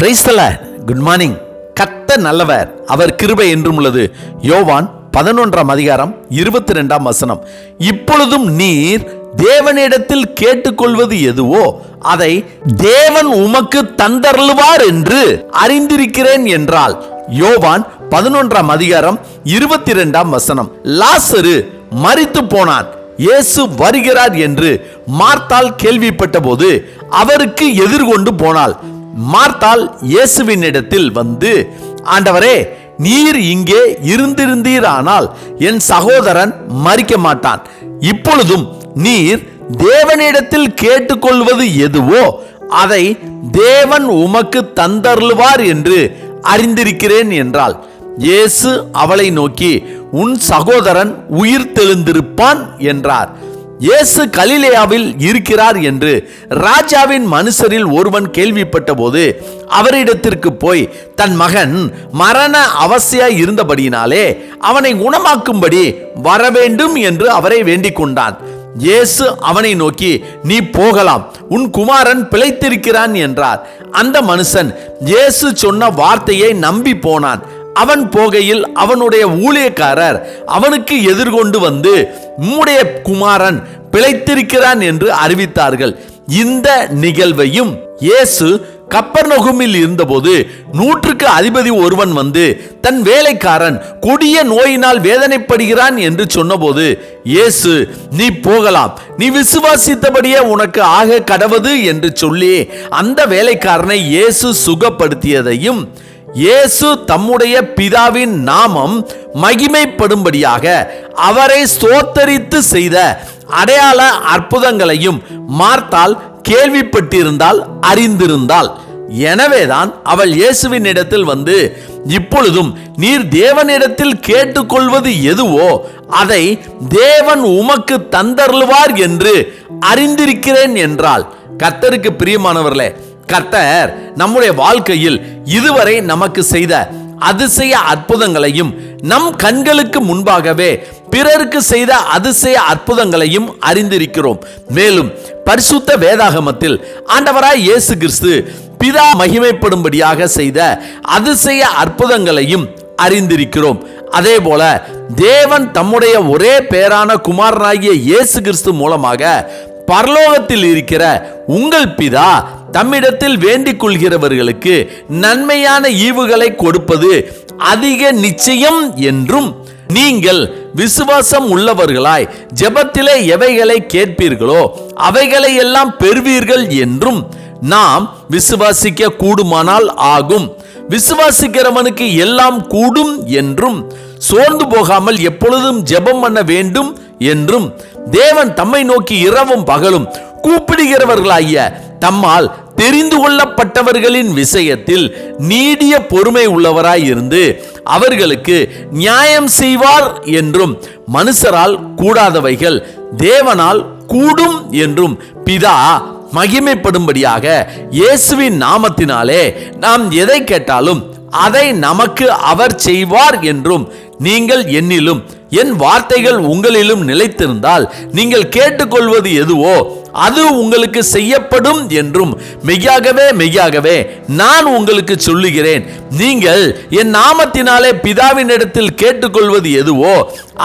பிரைஸ்தல good morning கத்த நல்லவர். அவர் கிருபை என்றும் உள்ளது. யோவான் பதினொன்றாம் அதிகாரம் இருபத்தி ரெண்டாம் வசனம். இப்பொழுதும் நீர் தேவனிடத்தில் கேட்டுக்கொள்வது எதுவோ அதை தேவன் உமக்கு தந்தருள்வார் என்று அறிந்திருக்கிறேன் என்றால் யோவான் பதினொன்றாம் அதிகாரம் இருபத்தி ரெண்டாம் வசனம். லாசரு மறித்து போனான் இயேசு வருகிறார் என்று மார்த்தால் கேள்விப்பட்ட போது அவருக்கு எதிர்கொண்டு போனாள். மார்த்தாள் இயேசுவின் இடத்தில் வந்து ஆண்டவரே நீர் இங்கே இருந்திருந்தீரானால் என் சகோதரன் மறிக்க மாட்டான். இப்பொழுதும் நீர் தேவனிடத்தில் கேட்டுக்கொள்வது எதுவோ அதை தேவன் உமக்கு தந்தருளுவார் என்று அறிந்திருக்கிறேன் என்றாள் இயேசு அவளை நோக்கி உன் சகோதரன் உயிர் தெழுந்திருப்பான் என்றார். இயேசு கலிலேயாவில் இருக்கிறார் என்று ராஜாவின் மனுஷரில் ஒருவன் கேள்விப்பட்ட போது அவரிடத்திற்கு போய் தன் மகன் மரண அவசியாய் இருந்தபடியினாலே அவனை குணமாக்கும்படி வரவேண்டும் என்று அவரை வேண்டிக் கொண்டான். இயேசு அவனை நோக்கி நீ போகலாம் உன் குமாரன் பிழைத்திருக்கிறான் என்றார். அந்த மனுஷன் இயேசு சொன்ன வார்த்தையை நம்பி போனான். அவன் போகையில் அவனுடைய ஊழியக்காரர் அவனுக்கு எதிர்கொண்டு வந்து உம்முடைய குமாரன் பிழைத்திருக்கிறான் என்று அறிவித்தார்கள். இந்த நிகழ்வையும் இயேசு கப்பர்நகுமில் இருந்தபோது நூற்றுக்கு அதிபதி ஒருவன் வந்து தன் வேலைக்காரன் கொடிய நோயினால் வேதனைப்படுகிறான் என்று சொன்னபோது இயேசு நீ போகலாம். நீ விசுவாசித்தபடியே உனக்கு ஆக கடவது என்று சொல்லி அந்த வேலைக்காரனை இயேசு சுகப்படுத்தியதையும் இயேசு தம்முடைய பிதாவின் நாமம் மகிமைப்படும்படியாக அவரை ஸ்தோத்தரித்து செய்த அடையாள அற்புதங்களையும் மார்த்தால் கேள்விப்பட்டிருந்தால் அறிந்திருந்தால். எனவேதான் அவள் இயேசுவின் இடத்தில் வந்து இப்பொழுதும் நீர் தேவனிடத்தில் கேட்டுக்கொள்வது எதுவோ அதை தேவன் உமக்கு தந்தருளுவார் என்று அறிந்திருக்கிறேன் என்றால் கர்த்தருக்கு பிரியமானவர்களே கர்த்தர் நம்முடைய வாழ்க்கையில் இதுவரை நமக்கு செய்த அதிசய அற்புதங்களையும் நம் கண்களுக்கு முன்பாகவே பிறருக்கு செய்த அதிசய அற்புதங்களையும் அறிந்திருக்கிறோம். மேலும் பரிசுத்த வேதாகமத்தில் ஆண்டவராய் இயேசு கிறிஸ்து பிதா மகிமைப்படும்படியாக செய்த அதிசய அற்புதங்களையும் அறிந்திருக்கிறோம். அதே போல தேவன் தம்முடைய ஒரே பேரான குமாரனாகிய இயேசு கிறிஸ்து மூலமாக பரலோகத்தில் இருக்கிற உங்கள் பிதா தம்மிடத்தில் வேண்டிக் கொள்கிறவர்களுக்கு நன்மையான ஈவுகளை கொடுப்பது அதிக நிச்சயம் என்றும் நீங்கள் விசுவாசம் உள்ளவர்களாய் ஜெபத்திலே எவைகளை கேட்பீர்களோ அவைகளை எல்லாம் பெறுவீர்கள் என்றும் நாம் விசுவாசிக்க கூடுமானால் ஆகும். விசுவாசிக்கிறவனுக்கு எல்லாம் கூடும் என்றும் சோர்ந்து போகாமல் எப்பொழுதும் ஜெபம் பண்ண வேண்டும் என்றும் தேவன் தம்மை நோக்கி இரவும் பகலும் கூப்பிடுகிறவர்களாகிய தம்மால் தெரிந்து கொள்ளப்பட்டவர்களின் விஷயத்தில் நீடிய பொறுமை உள்ளவராய் இருந்து அவர்களுக்கு நியாயம் செய்வார் என்றும் மனுஷரால் கூடாதவைகள் தேவனால் கூடும் என்றும் பிதா மகிமைப்படும்படியாக இயேசுவின் நாமத்தினாலே நாம் எதை கேட்டாலும் அதை நமக்கு அவர் செய்வார் என்றும் நீங்கள் என்னிலும் என் வார்த்தைகள் உங்களிலும் நிலைத்திருந்தால் நீங்கள் கேட்டுக்கொள்வது எதுவோ அது உங்களுக்கு செய்யப்படும் என்றும் மெய்யாகவே மெய்யாகவே நான் உங்களுக்கு சொல்லுகிறேன். நீங்கள் என் நாமத்தினாலே பிதாவினிடத்தில் கேட்டுக்கொள்வது எதுவோ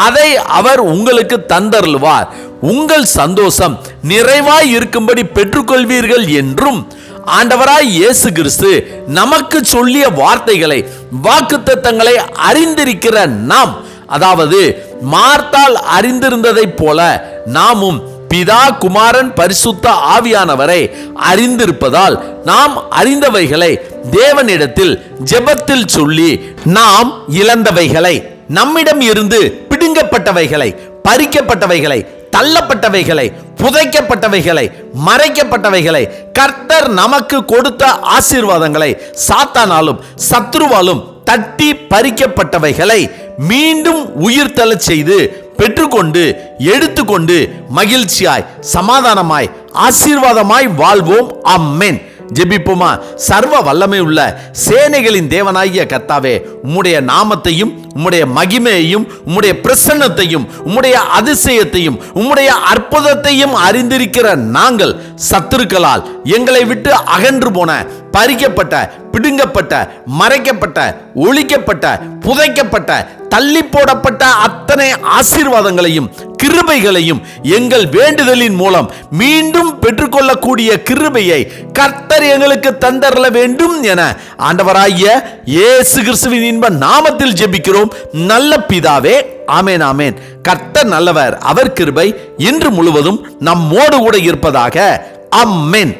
அதை அவர் உங்களுக்கு தந்தருள்வார். உங்கள் சந்தோஷம் நிறைவாய் இருக்கும்படி பெற்றுக்கொள்வீர்கள் என்றும் ஆண்டவராய் இயேசு கிறிஸ்து நமக்கு சொல்லிய வார்த்தைகளை வாக்குத்தத்தங்களை அறிந்திருக்கிற நாம் அதாவது மார்த்தால் அறிந்திருந்ததைப் போல நாமும் பிதா குமாரன் பரிசுத்த ஆவியானவரை அறிந்திருப்பதால் நாம் அறிந்தவைகளை தேவனிடத்தில் ஜெபத்தில் சொல்லி நாம் இழந்தவைகளை நம்மிடம் இருந்து பிடுங்கப்பட்டவைகளை பறிக்கப்பட்டவைகளை தள்ளப்பட்டவைகளை புதைக்கப்பட்டவைகளை மறைக்கப்பட்டவைகளை கர்த்தர் நமக்கு கொடுத்த ஆசீர்வாதங்களை சாத்தானாலும் சத்ருவாலும் தட்டி பறிக்கப்பட்டவைகளை மீண்டும் உயிர்த்தலச் செய்து பெற்றுக்கொண்டு எடுத்துக்கொண்டு மகிழ்ச்சியாய் சமாதானமாய் ஆசீர்வாதமாய் வாழ்வோம். அம்மேன் ஜெபிப்போமா? சர்வ வல்லமை உள்ள சேனைகளின் தேவனாகிய கர்த்தாவே உம்முடைய நாமத்தையும் உம்முடைய மகிமையையும் உம்முடைய பிரசன்னத்தையும் உம்முடைய அதிசயத்தையும் உம்முடைய அற்புதத்தையும் அறிந்திருக்கிற நாங்கள் சத்துருக்களால் எங்களை விட்டு அகன்று போன பறிக்கப்பட்ட பிடுங்கப்பட்ட மறைக்கப்பட்ட ஒழிக்கப்பட்ட புதைக்கப்பட்ட தள்ளி போடப்பட்ட அத்தனை ஆசீர்வாதங்களையும் கிருபைகளையும் எங்கள் வேண்டுதலின் மூலம் மீண்டும் பெற்றுக்கொள்ளக்கூடிய கிருபையை கர்த்தர் எங்களுக்கு தந்தரல வேண்டும் என ஆண்டவராகிய இயேசு கிறிஸ்துவின் இன்ப நாமத்தில் ஜெபிக்கிறோம். நல்ல பிதாவே ஆமேன் ஆமேன். கர்த்தர் நல்லவர் அவர் கிருபை இன்று முழுவதும் நம்மோடு கூட இருப்பதாக. அம்மேன்